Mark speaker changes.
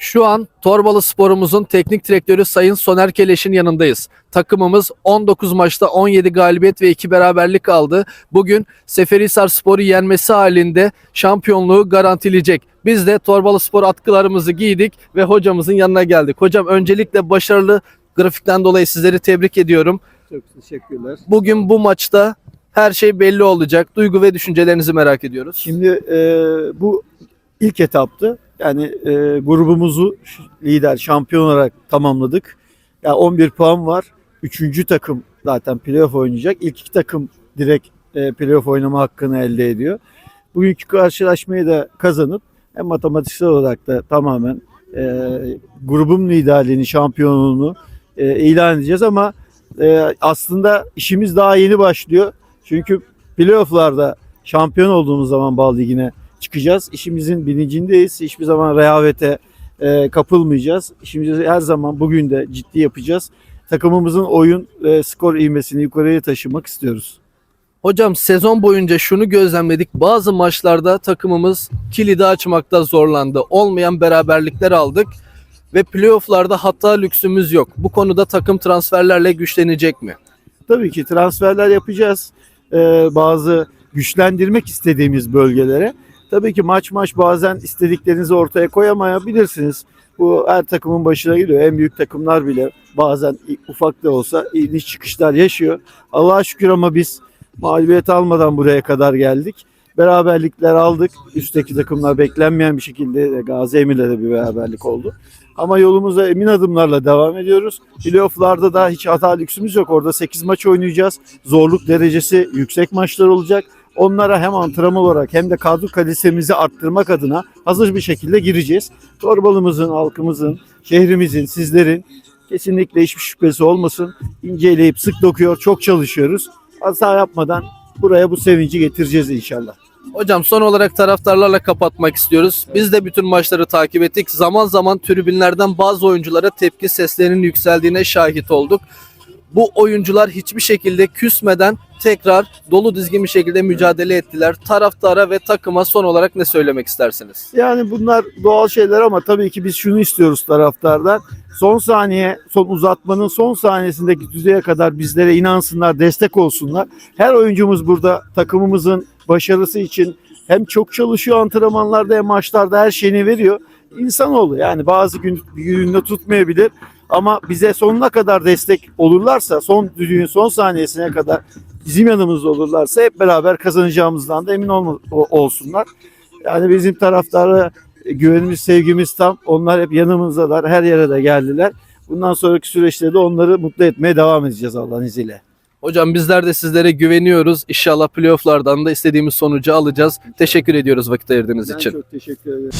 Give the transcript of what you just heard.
Speaker 1: Şu an Torbalı Spor'umuzun teknik direktörü Sayın Soner Keleş'in yanındayız. Takımımız 19 maçta 17 galibiyet ve 2 beraberlik aldı. Bugün Seferihisar Spor'u yenmesi halinde şampiyonluğu garantileyecek. Biz de Torbalı Spor atkılarımızı giydik ve hocamızın yanına geldik. Hocam öncelikle başarılı grafikten dolayı sizleri tebrik ediyorum.
Speaker 2: Çok teşekkürler.
Speaker 1: Bugün bu maçta her şey belli olacak. Duygu ve düşüncelerinizi merak ediyoruz.
Speaker 2: Şimdi e, bu ilk etaptı. Yani e, grubumuzu lider şampiyon olarak tamamladık. Yani 11 puan var. Üçüncü takım zaten playoff oynayacak. İlk iki takım direkt e, playoff oynama hakkını elde ediyor. Bugünkü karşılaşmayı da kazanıp hem matematiksel olarak da tamamen e, grubun liderliğini, şampiyonluğunu e, ilan edeceğiz ama e, aslında işimiz daha yeni başlıyor. Çünkü playofflarda şampiyon olduğumuz zaman Bal Ligi'ne çıkacağız. İşimizin bilincindeyiz. Hiçbir zaman rehavete e, kapılmayacağız. İşimizi her zaman bugün de ciddi yapacağız. Takımımızın oyun e, skor ivmesini yukarıya taşımak istiyoruz.
Speaker 1: Hocam sezon boyunca şunu gözlemledik. Bazı maçlarda takımımız kilidi açmakta zorlandı. Olmayan beraberlikler aldık ve playofflarda hata lüksümüz yok. Bu konuda takım transferlerle güçlenecek mi?
Speaker 2: Tabii ki transferler yapacağız. Ee, bazı güçlendirmek istediğimiz bölgelere. Tabii ki maç maç bazen istediklerinizi ortaya koyamayabilirsiniz. Bu her takımın başına geliyor. En büyük takımlar bile bazen ufak da olsa iniş çıkışlar yaşıyor. Allah'a şükür ama biz mağlubiyet almadan buraya kadar geldik. Beraberlikler aldık. Üstteki takımlar beklenmeyen bir şekilde Gazi Emir'le de bir beraberlik oldu. Ama yolumuza emin adımlarla devam ediyoruz. Playoff'larda da hiç hata lüksümüz yok. Orada 8 maç oynayacağız. Zorluk derecesi yüksek maçlar olacak. Onlara hem antrenman olarak hem de kadro kalitemizi arttırmak adına hazır bir şekilde gireceğiz. Torbalımızın, halkımızın, şehrimizin, sizlerin kesinlikle hiçbir şüphesi olmasın. İnceleyip sık dokuyor, çok çalışıyoruz. Hata yapmadan buraya bu sevinci getireceğiz inşallah.
Speaker 1: Hocam son olarak taraftarlarla kapatmak istiyoruz. Biz de bütün maçları takip ettik. Zaman zaman tribünlerden bazı oyunculara tepki seslerinin yükseldiğine şahit olduk. Bu oyuncular hiçbir şekilde küsmeden tekrar dolu dizgin bir şekilde mücadele ettiler. Taraftara ve takıma son olarak ne söylemek istersiniz?
Speaker 2: Yani bunlar doğal şeyler ama tabii ki biz şunu istiyoruz taraftardan. Son saniye, son uzatmanın son saniyesindeki düzeye kadar bizlere inansınlar, destek olsunlar. Her oyuncumuz burada takımımızın başarısı için hem çok çalışıyor antrenmanlarda hem maçlarda her şeyini veriyor. İnsanoğlu yani bazı gün gününde tutmayabilir ama bize sonuna kadar destek olurlarsa, son düdüğün son saniyesine kadar bizim yanımızda olurlarsa hep beraber kazanacağımızdan da emin olma, olsunlar. Yani bizim taraftarı güvenimiz, sevgimiz tam. Onlar hep yanımızdalar. Her yere de geldiler. Bundan sonraki süreçte de onları mutlu etmeye devam edeceğiz Allah'ın izniyle.
Speaker 1: Hocam bizler de sizlere güveniyoruz. İnşallah playofflardan da istediğimiz sonucu alacağız. Teşekkür ediyoruz vakit ayırdığınız
Speaker 2: Ben
Speaker 1: için.
Speaker 2: çok teşekkür ederim.